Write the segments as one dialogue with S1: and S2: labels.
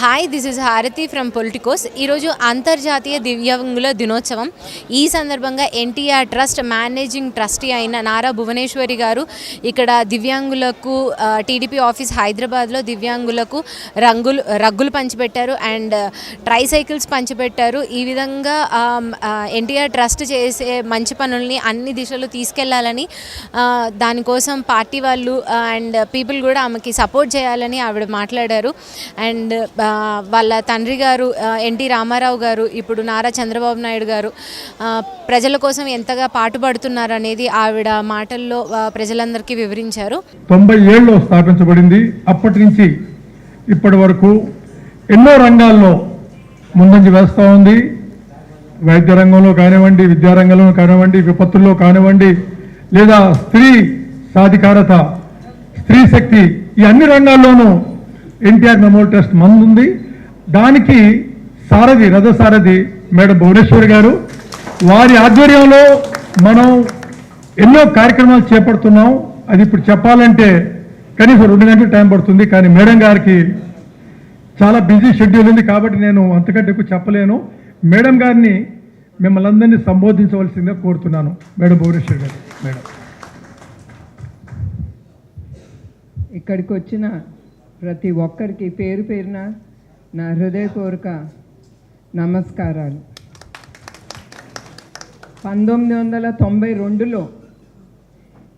S1: Hi this is Harathi from Politicos ఈరోజు అంతర్జాతీయ దివ్యాంగుల దినోత్సవం. ఈ సందర్భంగా ఎన్టీఆర్ ట్రస్ట్ మేనేజింగ్ ట్రస్టీ అయిన నారా భువనేశ్వరి గారు ఇక్కడ దివ్యాంగులకు టీడీపీ ఆఫీస్ హైదరాబాద్లో దివ్యాంగులకు రంగులు రగ్గులు పంచిపెట్టారు అండ్ ట్రైసైకిల్స్ పంచిపెట్టారు. ఈ విధంగా ఎన్టీఆర్ ట్రస్ట్ చేసే మంచి పనుల్ని అన్ని దిశలు తీసుకెళ్ళాలని దానికోసం పార్టీ వాళ్ళు అండ్ పీపుల్ కూడా ఆమెకి సపోర్ట్ చేయాలని ఆవిడ మాట్లాడారు. అండ్ వాళ్ళ తండ్రి గారు ఎన్టీ రామారావు గారు ఇప్పుడు నారా చంద్రబాబు నాయుడు గారు ప్రజల కోసం ఎంతగా పాటుపడుతున్నారు అనేది ఆవిడ మాటల్లో ప్రజలందరికీ వివరించారు.
S2: తొంభై ఏళ్ళలో స్థాపించబడింది. అప్పటి నుంచి ఇప్పటి వరకు ఎన్నో రంగాల్లో ముందంజ వేస్తూ ఉంది. వైద్య రంగంలో కానివ్వండి విద్యారంగంలో కానివ్వండి విపత్తుల్లో కానివ్వండి లేదా స్త్రీ సాధికారత స్త్రీ శక్తి ఈ అన్ని రంగాల్లోనూ ఎన్టీఆర్ మెమోరియల్ ట్రస్ట్ మందుంది. దానికి సారథి రథసారథి మేడం భువనేశ్వరి గారు. వారి ఆధ్వర్యంలో మనం ఎన్నో కార్యక్రమాలు చేపడుతున్నాం. అది ఇప్పుడు చెప్పాలంటే కనీసం రెండు గంటలు టైం పడుతుంది. కానీ మేడం గారికి చాలా బిజీ షెడ్యూల్ ఉంది కాబట్టి నేను అంతకంటే ఎక్కువ చెప్పలేను. మేడం గారిని మిమ్మల్ని అందరినీ సంబోధించవలసిందిగా కోరుతున్నాను. మేడం భువనేశ్వర్ గారు మేడం.
S3: ఇక్కడికి వచ్చిన ప్రతి ఒక్కరికి పేరు పేరున నా హృదయపూర్వక నమస్కారాలు. పంతొమ్మిది వందల తొంభై రెండులో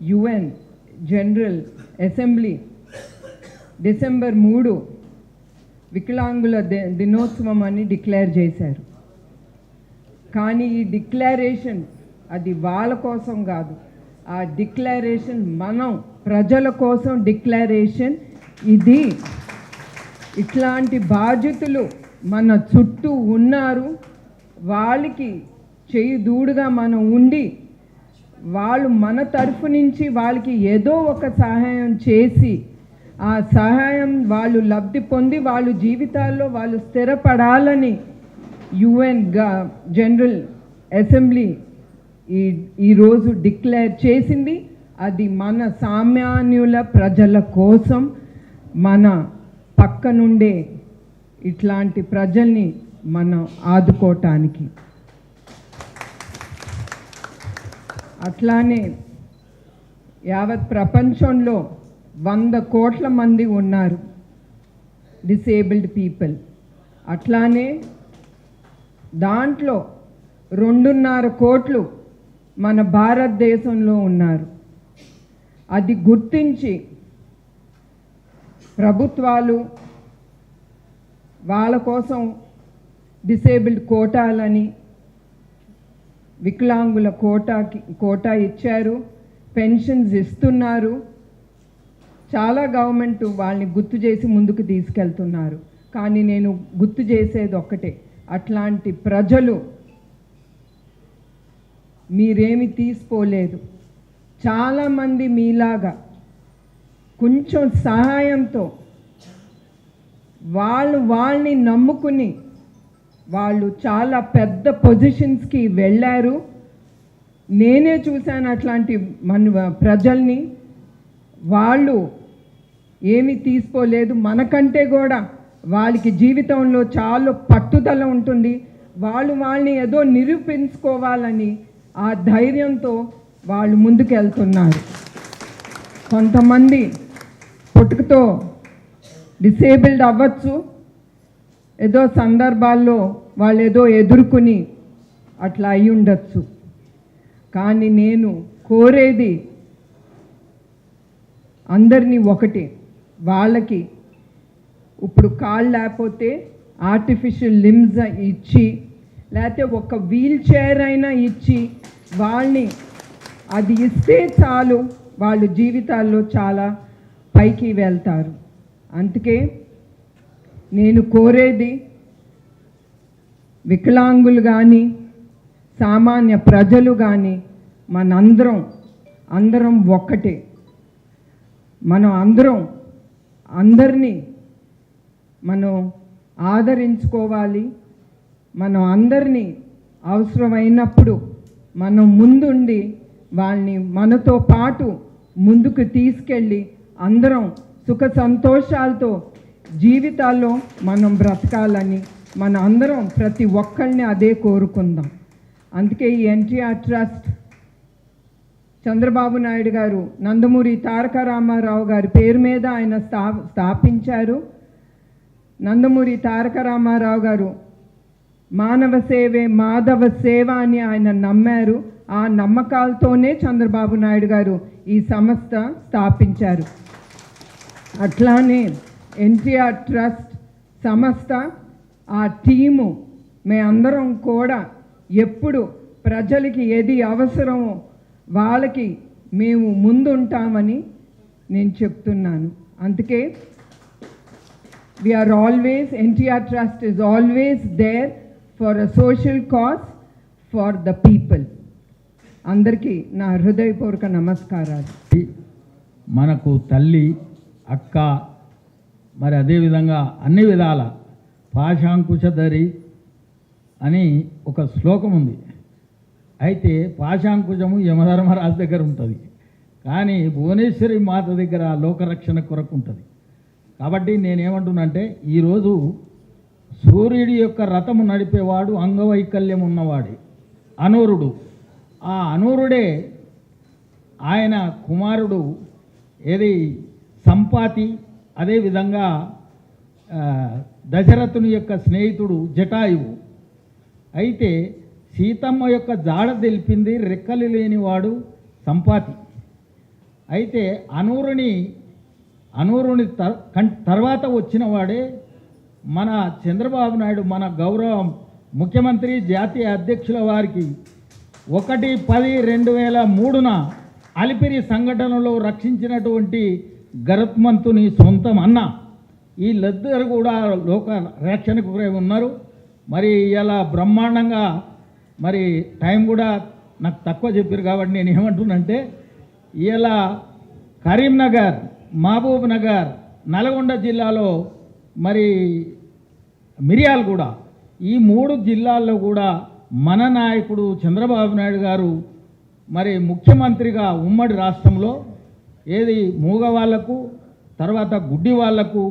S3: యుఎన్ జనరల్ అసెంబ్లీ డిసెంబర్ మూడు వికలాంగుల ది- దినోత్సవం అని డిక్లేర్ చేశారు. కానీ ఈ డిక్లరేషన్ అది వాళ్ళ కోసం కాదు. ఆ డిక్లరేషన్ మనం ప్రజల కోసం డిక్లరేషన్ ఇది ఇట్లాంటి బాధ్యతలు మన చుట్టూ ఉన్నారు. వాళ్ళకి చేయి దూడుగా మనం ఉండి వాళ్ళు మన తరఫు నుంచి వాళ్ళకి ఏదో ఒక సహాయం చేసి ఆ సహాయం వాళ్ళు లబ్ధి పొంది వాళ్ళు జీవితాల్లో వాళ్ళు స్థిరపడాలని యుఎన్గా జనరల్ అసెంబ్లీ ఈ ఈరోజు డిక్లేర్ చేసింది. అది మన సామాన్యుల ప్రజల కోసం మన పక్క నుండే ఇట్లాంటి ప్రజల్ని మనం ఆదుకోవటానికి అట్లానే యావత్ ప్రపంచంలో వంద కోట్ల మంది ఉన్నారు డిసేబుల్డ్ పీపుల్. అట్లానే దాంట్లో రెండున్నర కోట్లు మన భారతదేశంలో ఉన్నారు. అది గుర్తించి ప్రభుత్వాలు వాళ్ళ కోసం డిసేబుల్డ్ కోటాలని వికలాంగుల కోటాకి కోటా ఇచ్చారు పెన్షన్స్ ఇస్తున్నారు. చాలా గవర్నమెంట్ వాళ్ళని గుర్తు చేసి ముందుకు తీసుకెళ్తున్నారు. కానీ నేను గుర్తు చేసేది ఒక్కటే అట్లాంటి ప్రజలు మీరేమి తీసుకోలేదు. చాలామంది మీలాగా కొంచెం సహాయంతో వాళ్ళు వాళ్ళని నమ్ముకుని వాళ్ళు చాలా పెద్ద పొజిషన్స్కి వెళ్ళారు. నేనే చూశాను అట్లాంటి మన ప్రజల్ని. వాళ్ళు ఏమీ తీసుకోలేదు. మనకంటే కూడా వాళ్ళకి జీవితంలో చాలా పట్టుదల ఉంటుంది. వాళ్ళు వాళ్ళని ఏదో నిరూపించుకోవాలని ఆ ధైర్యంతో వాళ్ళు ముందుకెళ్తున్నారు. కొంతమంది పుట్టుకతో డిసేబుల్డ్ అవ్వచ్చు. ఏదో సందర్భాల్లో వాళ్ళు ఏదో ఎదుర్కొని అట్లా అయి ఉండొచ్చు. కానీ నేను కోరేది అందరినీ ఒకటి. వాళ్ళకి ఇప్పుడు కాళ్ళు లేకపోతే ఆర్టిఫిషియల్ లిమ్స్ ఇచ్చి లేకపోతే ఒక వీల్ చైర్ అయినా ఇచ్చి వాళ్ళని అది ఇస్తే చాలు. వాళ్ళు జీవితాల్లో చాలా పైకి వెళ్తారు. అందుకే నేను కోరేది వికలాంగులు కానీ సామాన్య ప్రజలు కానీ మనందరం అందరం ఒక్కటే. మనం అందరం అందరినీ మనం ఆదరించుకోవాలి. మనం అందరినీ అవసరమైనప్పుడు మనం ముందుండి వాళ్ళని మనతో పాటు ముందుకు తీసుకెళ్ళి అందరం సుఖ సంతోషాలతో జీవితాల్లో మనం బ్రతకాలని మన అందరం ప్రతి ఒక్కరిని అదే కోరుకుందాం. అందుకే ఈ ఎన్టీఆర్ ట్రస్ట్ చంద్రబాబు నాయుడు గారు నందమూరి తారక రామారావు గారి పేరు మీద ఆయన స్థా స్థాపించారు. నందమూరి తారక రామారావు గారు మానవ సేవే మాధవ సేవ అని ఆయన నమ్మారు. ఆ నమ్మకాలతోనే చంద్రబాబు నాయుడు గారు ఈ సంస్థ స్థాపించారు. అట్లానే ఎన్టీఆర్ ట్రస్ట్ సంస్థ ఆ టీము మేమందరం కూడా ఎప్పుడు ప్రజలకి ఏది అవసరమో వాళ్ళకి మేము ముందుంటామని నేను చెప్తున్నాను. అందుకే we are always NTR trust is always there for social social cause the people అందరికీ నా హృదయపూర్వక నమస్కారాలు.
S4: మనకు తల్లి అక్క మరి అదేవిధంగా అన్ని విధాల పాశాంకుశధరి అని ఒక శ్లోకం ఉంది. అయితే పాశాంకుశము యమధర్మరాజు దగ్గర ఉంటుంది. కానీ భువనేశ్వరి మాత దగ్గర లోకరక్షణ కొరకు ఉంటుంది. కాబట్టి నేనేమంటున్నంటే ఈరోజు సూర్యుడి యొక్క రథము నడిపేవాడు అంగవైకల్యం ఉన్నవాడే. అనూరుడు. ఆ అనూరుడే ఆయన కుమారుడు ఏది సంపాతి అదేవిధంగా దశరథుని యొక్క స్నేహితుడు జటాయువు. అయితే సీతమ్మ యొక్క జాడ తెలిపింది రెక్కలు లేనివాడు సంపాతి. అయితే అనూరుని అనూరుని తర్వాత వచ్చిన వాడే మన చంద్రబాబు నాయుడు మన గౌరవం ముఖ్యమంత్రి జాతీయ అధ్యక్షుల వారికి ఒకటి పది రెండు వేల మూడున అలిపిరి సంఘటనలో రక్షించినటువంటి గరత్మంతుని సొంతం అన్న. వీళ్ళిద్దరు కూడా లోక రక్షణకు గురై ఉన్నారు. మరి ఇలా బ్రహ్మాండంగా మరి టైం కూడా నాకు తక్కువ చెప్పారు కాబట్టి నేను ఏమంటున్నంటే ఇలా కరీంనగర్ మహబూబ్ నగర్ నల్గొండ జిల్లాలో మరి మిరియాలు కూడా ఈ మూడు జిల్లాల్లో కూడా మన నాయకుడు చంద్రబాబు నాయుడు గారు మరి ముఖ్యమంత్రిగా ఉమ్మడి రాష్ట్రంలో ఏది మూగ వాళ్ళకు తర్వాత గుడ్డి వాళ్ళకు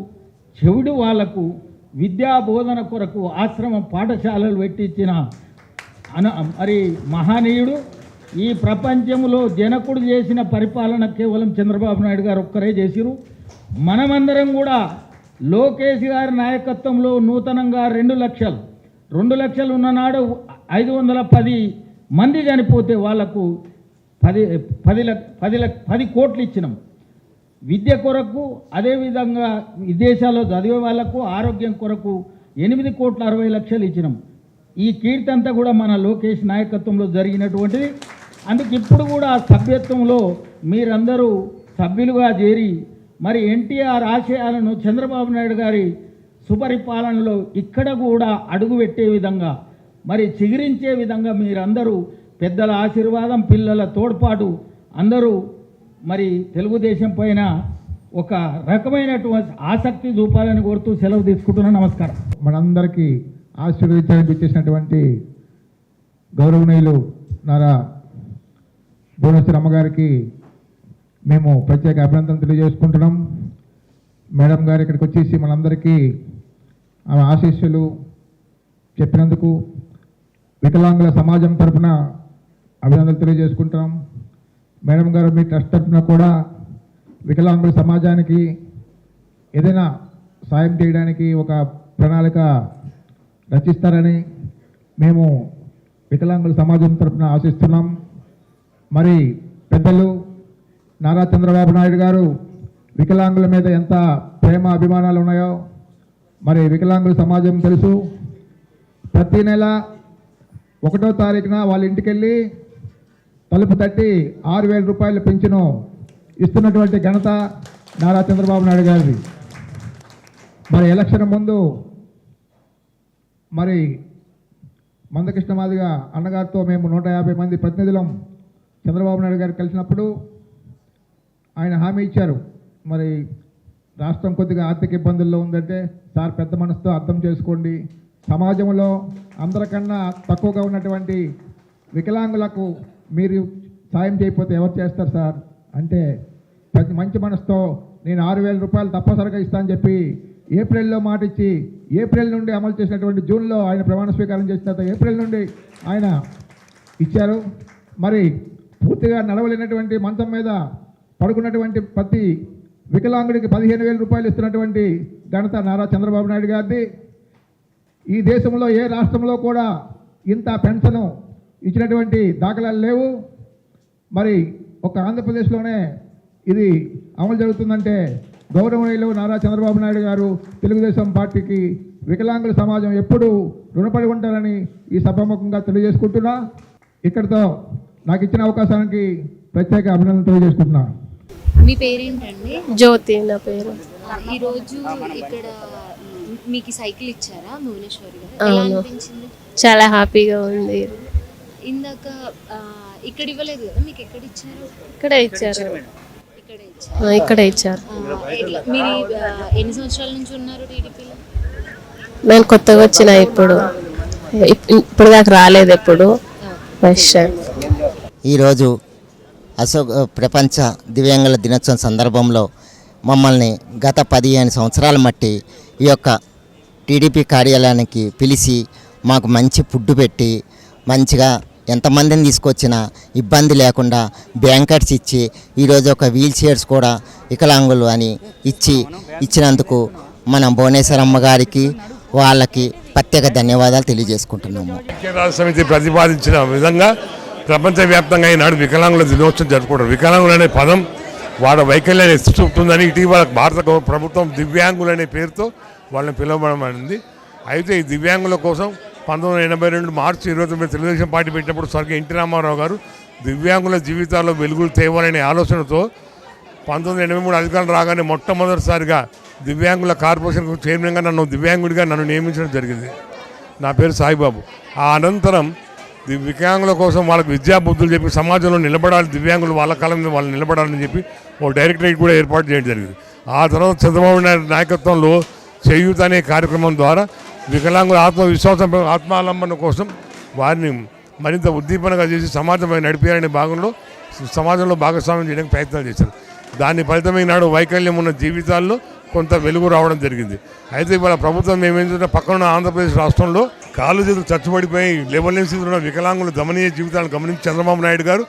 S4: చెవిడి వాళ్ళకు విద్యా బోధన కొరకు ఆశ్రమ పాఠశాలలు పెట్టించిన అన మరి మహనీయుడు ఈ ప్రపంచంలో జనకుడు చేసిన పరిపాలన కేవలం చంద్రబాబు నాయుడు గారు ఒక్కరే చేసిరు. మనమందరం కూడా లోకేష్ గారి నాయకత్వంలో నూతనంగా రెండు లక్షలు రెండు లక్షలు ఉన్ననాడు ఐదు వందల పది మంది చనిపోతే వాళ్ళకు పది పది లక్ష పది లక్ష పది కోట్లు ఇచ్చినాం. విద్య కొరకు అదేవిధంగా విదేశాల్లో చదివే వాళ్ళకు ఆరోగ్యం కొరకు ఎనిమిది కోట్ల అరవై లక్షలు ఇచ్చినాం. ఈ కీర్తి అంతా కూడా మన లోకేష్ నాయకత్వంలో జరిగినటువంటిది. అందుకు ఇప్పుడు కూడా సభ్యత్వంలో మీరందరూ సభ్యులుగా చేరి మరి ఎన్టీఆర్ ఆశయాలను చంద్రబాబు నాయుడు గారి సుపరిపాలనలో ఇక్కడ కూడా అడుగుపెట్టే విధంగా మరి చిగురించే విధంగా మీరందరూ పెద్దల ఆశీర్వాదం పిల్లల తోడ్పాటు. అందరూ మరి తెలుగుదేశం పైన ఒక రకమైనటువంటి ఆసక్తి చూపాలని కోరుతూ సెలవు తీసుకుంటున్నాను నమస్కారం.
S5: మనందరికీ ఆశీర్వదించడానికి వచ్చేసినటువంటి గౌరవనీయులు నారా భువనేశ్వర అమ్మగారికి మేము ప్రత్యేక అభినందన తెలియజేసుకుంటున్నాం. మేడం గారు ఇక్కడికి వచ్చేసి మనందరికీ ఆమె ఆశీస్సులు చెప్పినందుకు వికలాంగుల సమాజం తరఫున అభినందనలు తెలియజేసుకుంటున్నాం. మేడం గారు మీ ట్రస్ట్ తరఫున కూడా వికలాంగుల సమాజానికి ఏదైనా సాయం చేయడానికి ఒక ప్రణాళిక రచిస్తారని మేము వికలాంగుల సమాజం తరపున ఆశిస్తున్నాం. మరి పెద్దలు నారా చంద్రబాబు నాయుడు గారు వికలాంగుల మీద ఎంత ప్రేమ అభిమానాలు ఉన్నాయో మరి వికలాంగుల సమాజం తెలుసు. ప్రతి నెల ఒకటో తారీఖున వాళ్ళ ఇంటికి వెళ్ళి తలుపు తట్టి ఆరు వేల రూపాయల పెంచును ఇస్తున్నటువంటి ఘనత నారా చంద్రబాబు నాయుడు గారిది. మరి ఎలక్షన్ ముందు మరి మందకృష్ణ మాదిగా అన్నగారితో మేము నూట యాభై మంది ప్రతినిధులం చంద్రబాబు నాయుడు గారు కలిసినప్పుడు ఆయన హామీ ఇచ్చారు. మరి రాష్ట్రం కొద్దిగా ఆర్థిక ఇబ్బందుల్లో ఉందంటే సార్ పెద్ద మనసుతో అర్థం చేసుకోండి. సమాజంలో అందరికన్నా తక్కువగా ఉన్నటువంటి వికలాంగులకు మీరు సాయం చేయకపోతే ఎవరు చేస్తారు సార్? అంటే ప్రతి మంచి మనసుతో నేను ఆరు వేల రూపాయలు తప్పనిసరిగా ఇస్తానని చెప్పి ఏప్రిల్లో మాట ఇచ్చి ఏప్రిల్ నుండి అమలు చేసినటువంటి జూన్లో ఆయన ప్రమాణ స్వీకారం చేసిన తర్వాత ఏప్రిల్ నుండి ఆయన ఇచ్చారు. మరి పూర్తిగా నడవలేనటువంటి మంచం మీద పడుకున్నటువంటి ప్రతి వికలాంగుడికి పదిహేను వేల రూపాయలు ఇస్తున్నటువంటి ఘనత నారా చంద్రబాబు నాయుడు గారిది. ఈ దేశంలో ఏ రాష్ట్రంలో కూడా ఇంత పెన్షన్ ఇచ్చినటువంటి దాఖలాలు లేవు. మరి ఒక ఆంధ్రప్రదేశ్లోనే ఇది అమలు జరుగుతుందంటే గౌరవనీయులు నారా చంద్రబాబు నాయుడు గారు తెలుగుదేశం పార్టీకి వికలాంగుల సమాజం ఎప్పుడూ రుణపడి ఉంటారని ఈ సభాముఖంగా తెలియజేసుకుంటున్నా. ఇక్కడితో నాకు ఇచ్చిన అవకాశానికి ప్రత్యేక అభినందన తెలియజేసుకుంటున్నా.
S1: మీ పేరేంటండి?
S6: జ్యోతి నా పేరు.
S1: ఈరోజు ఇక్కడ మీకు సైకిల్ ఇచ్చారా భువనేశ్వరి గారు? ఎలా
S6: అవును.
S1: అనిపించింది?
S6: చాలా హ్యాపీగా ఉంది.
S1: ఇందాక ఇక్కడ ఇవ్వలేదు కదా మీకు ఎక్కడ ఇచ్చారు?
S6: ఇక్కడే ఇచ్చారు.
S1: ఇక్కడే ఇచ్చారు. మీరు ఎన్ని సంవత్సరాల నుంచి ఉన్నారు టీడీపీలో?
S6: నేను కొత్తగా వచ్చిన ఇప్పుడు. ఇప్- ఇప్పుడు దాకా రాలేదు ఎప్పుడు. ఫస్ట్
S7: ఈరోజు అశోక్ ప్రపంచ దివ్యాంగుల దినోత్సవం సందర్భంలో మమ్మల్ని గత పదిహేను సంవత్సరాల మట్టి ఈ యొక్క టీడీపీ కార్యాలయానికి పిలిచి మాకు మంచి ఫుడ్ పెట్టి మంచిగా ఎంతమందిని తీసుకొచ్చినా ఇబ్బంది లేకుండా బ్యాంకర్స్ ఇచ్చి ఈరోజు ఒక వీల్ చైర్స్ కూడా వికలాంగులు అని ఇచ్చి ఇచ్చినందుకు మన భువనేశ్వరమ్మ గారికి వాళ్ళకి ప్రత్యేక ధన్యవాదాలు తెలియజేసుకుంటున్నాము.
S8: ఐక్యరాజ్య సమితి ప్రతిపాదించిన విధంగా ప్రపంచవ్యాప్తంగా ఈనాడు వికలాంగుల దినోత్సవం జరుపుకుంటారు వికలాంగులు అనే పదం వాళ్ళ వైకల్యాన్ని ఎత్తి చూపుతుందని ఇటీవల భారత ప్రభుత్వం దివ్యాంగులు అనే పేరుతో వాళ్ళని పిలవబడమైంది అయితే ఈ దివ్యాంగుల కోసం పంతొమ్మిది వందల ఎనభై రెండు మార్చి ఇరవై తొమ్మిది తెలుగుదేశం పార్టీ పెట్టినప్పుడు స్వర్గీయ ఎన్టీ రామారావు గారు దివ్యాంగుల జీవితాల్లో వెలుగులు తేవాలనే ఆలోచనతో పంతొమ్మిది ఎనభై మూడు అధికారం రాగానే మొట్టమొదటిసారిగా దివ్యాంగుల కార్పొరేషన్ చైర్మన్గా నన్ను దివ్యాంగుడిగా నన్ను నియమించడం జరిగింది. నా పేరు సాయిబాబు. ఆ అనంతరం ది కోసం వాళ్ళకి విద్యా బుద్ధులు చెప్పి సమాజంలో నిలబడాలి దివ్యాంగులు వాళ్ళ కాలం మీద వాళ్ళు నిలబడాలని చెప్పి ఓ డైరెక్టరేట్ కూడా ఏర్పాటు చేయడం జరిగింది. ఆ తర్వాత చంద్రబాబు నాయుడు నాయకత్వంలో చేయూత అనే కార్యక్రమం ద్వారా వికలాంగుల ఆత్మవిశ్వాసం ఆత్మాలంబన కోసం వారిని మరింత ఉద్దీపనగా చేసి సమాజంపై నడిపేయాలనే భాగంలో సమాజంలో భాగస్వామ్యం చేయడానికి ప్రయత్నాలు చేశారు. దాని ఫలితమే నాడు వైకల్యం ఉన్న జీవితాల్లో కొంత వెలుగు రావడం జరిగింది. అయితే ఇవాళ ప్రభుత్వం ఏమైందంటే పక్కన ఆంధ్రప్రదేశ్ రాష్ట్రంలో కాలు చేతులు చచ్చుబడిపోయి లెవెల్ స్థితిలో ఉన్న వికలాంగులు దమనీయ జీవితాలను గమనించి చంద్రబాబు నాయుడు గారు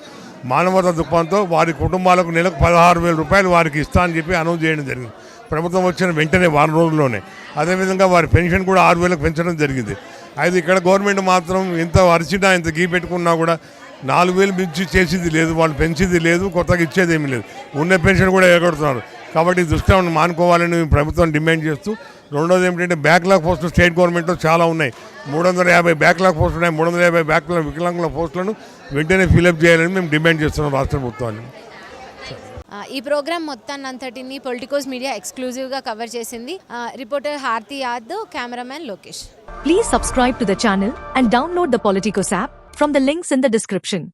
S8: మానవతా దృక్పథంతో వారి కుటుంబాలకు నెలకు పదహారు వేల రూపాయలు వారికి ఇస్తా అని చెప్పి అనౌన్స్ చేయడం జరిగింది. ప్రభుత్వం వచ్చిన వెంటనే వారం రోజుల్లోనే. అదేవిధంగా వారి పెన్షన్ కూడా ఆరు వేలకు పెంచడం జరిగింది. అయితే ఇక్కడ గవర్నమెంట్ మాత్రం ఎంత అరిచినా ఎంత గీ పెట్టుకున్నా కూడా నాలుగు వేలు మించి చేసేది లేదు. వాళ్ళు పెంచేది లేదు కొత్తగా ఇచ్చేది ఏమీ లేదు. ఉన్న పెన్షన్ కూడా ఎగొడుతున్నారు కాబట్టి ఈ మానుకోవాలని ప్రభుత్వం డిమాండ్ చేస్తూ రెండోది ఏమిటంటే బ్యాక్లాగ్ పోస్టులు స్టేట్ గవర్నమెంట్లో చాలా ఉన్నాయి. మూడు వందల యాభై బ్యాక్లాగ్ పోస్టులు ఉన్నాయి. మూడు వందల యాభై బ్యాక్లాగ్ వికలాంగుల పోస్టులను వెంటనే ఫిలప్ చేయాలని మేము డిమాండ్ చేస్తున్నాం రాష్ట్ర ప్రభుత్వాన్ని.
S1: ఈ ప్రోగ్రామ్ మొత్తాన్ని అంతటిని పొలిటికోస్ మీడియా ఎక్స్క్లూజివ్గా కవర్ చేసింది. Reporter Harthi Yadav cameraman Lokesh.
S9: Please subscribe to the and download the Politicos app from the links in the description